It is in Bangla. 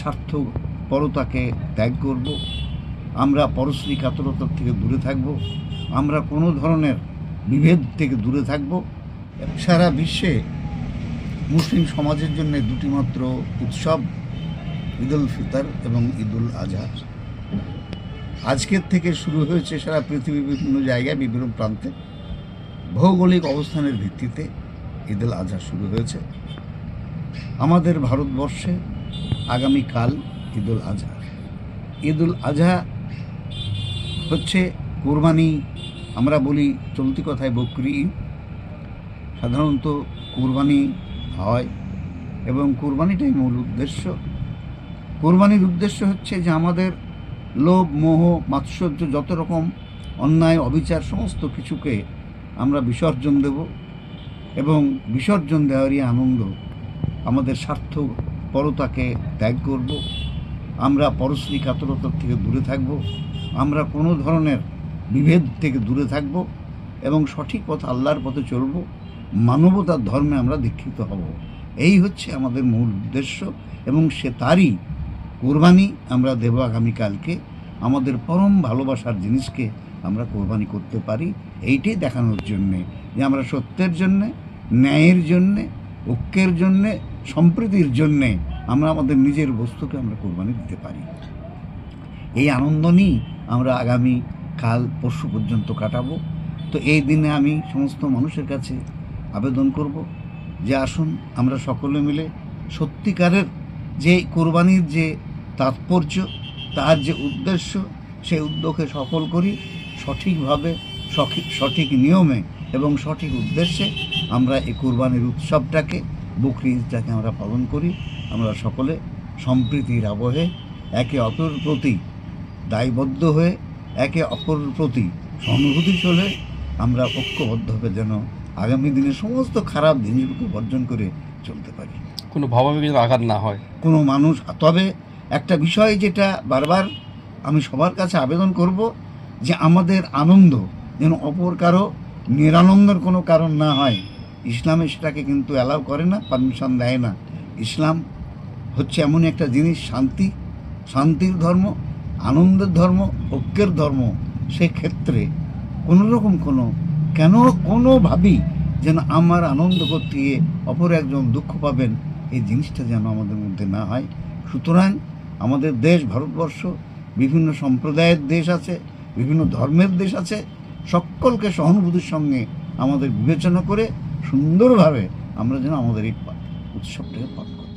স্বার্থ পরতাকে ত্যাগ করব। আমরা পরশ্রী কাতরতার থেকে দূরে থাকব। আমরা কোনো ধরনের বিভেদ থেকে দূরে থাকব। সারা বিশ্বে মুসলিম সমাজের জন্য দুটি মাত্র উৎসব ঈদ উল ফিতর এবং ঈদ উল আজহা। আজকের থেকে শুরু হয়েছে সারা পৃথিবীর বিভিন্ন জায়গায় বিভিন্ন প্রান্তে। ভৌগোলিক অবস্থানের ভিত্তিতে ঈদ উল আজহা শুরু হয়েছে। আমাদের ভারতবর্ষে আগামীকাল ঈদ উল আজহা। ঈদুল আজহা হচ্ছে কোরবানি, আমরা বলি চলতি কথায় বকরি সাধারণত কোরবানি হয় এবং কোরবানিটাই মূল উদ্দেশ্য। কোরবানির উদ্দেশ্য হচ্ছে যে আমাদের লোভ, মোহ, মাৎসর্য যত রকম অন্যায়, অবিচার সমস্ত কিছুকে আমরা বিসর্জন দেব এবং বিসর্জন দেওয়ারই আনন্দ আমাদের স্বার্থ পরতাকে ত্যাগ করব। আমরা পরশ্রী কাতরতার থেকে দূরে থাকব। আমরা কোনো ধরনের বিভেদ থেকে দূরে থাকব এবং সঠিক পথ আল্লাহর পথে চলব। মানবতার ধর্মে আমরা দীক্ষিত হব। এই হচ্ছে আমাদের মূল উদ্দেশ্য এবং সে তারই কোরবানি আমরা দেব আগামীকালকে আমাদের পরম ভালোবাসার জিনিসকে আমরা কোরবানি করতে পারি। এইটাই দেখানোর জন্যে যে আমরা সত্যের জন্যে, ন্যায়ের জন্যে, ঐক্যের জন্যে সম্প্রীতির জন্যে আমরা আমাদের নিজের বস্তুকে আমরা কোরবানি দিতে পারি। এই আনন্দ নিয়েই আমরা আগামী কাল, পরশু পর্যন্ত কাটাবো। তো এই দিনে আমি সমস্ত মানুষের কাছে আবেদন করব যে আসুন আমরা সকলে মিলে সত্যিকারের যে কোরবানির যে তাৎপর্য, তার যে উদ্দেশ্য, সেই উদ্যোগে সফল করি, সঠিকভাবে, সঠিক সঠিক নিয়মে এবং সঠিক উদ্দেশ্যে আমরা এই কোরবানির উৎসবটাকে বকরি ঈদটাকে আমরা পালন করি। আমরা সকলে সম্প্রীতির আবহে একে অপরের প্রতি দায়বদ্ধ হয়ে একে অপরের প্রতি সহানুভূতি চলে আমরা ঐক্যবদ্ধভাবে যেন আগামী দিনে সমস্ত খারাপ জিনিসগুলোকে বর্জন করে চলতে পারি। কোনো যেন আঘাত না হয়। কোনো মানুষ তবে একটা বিষয় যেটা বারবার আমি সবার কাছে আবেদন করব যে আমাদের আনন্দ যেন অপর কারও নিরানন্দের কোনো কারণ না হয়। ইসলামে সেটাকে কিন্তু অ্যালাউ করে না পারমিশন দেয় না। ইসলাম হচ্ছে এমন একটা জিনিস, শান্তি, শান্তির ধর্ম, আনন্দের ধর্ম, ঐক্যের ধর্ম। সেক্ষেত্রে কোনো রকম কোনো, কেন কোনোভাবেই যেন আমার আনন্দ করতে গিয়ে অপর একজন দুঃখ পাবেন, এই জিনিসটা যেন আমাদের মধ্যে না হয়। সুতরাং আমাদের দেশ, ভারতবর্ষ, বিভিন্ন সম্প্রদায়ের দেশ আছে, বিভিন্ন ধর্মের দেশ আছে, সকলকে সহানুভূতির সঙ্গে আমাদের বিবেচনা করে সুন্দরভাবে আমরা যেন আমাদের এই উৎসবটাকে পালন করি।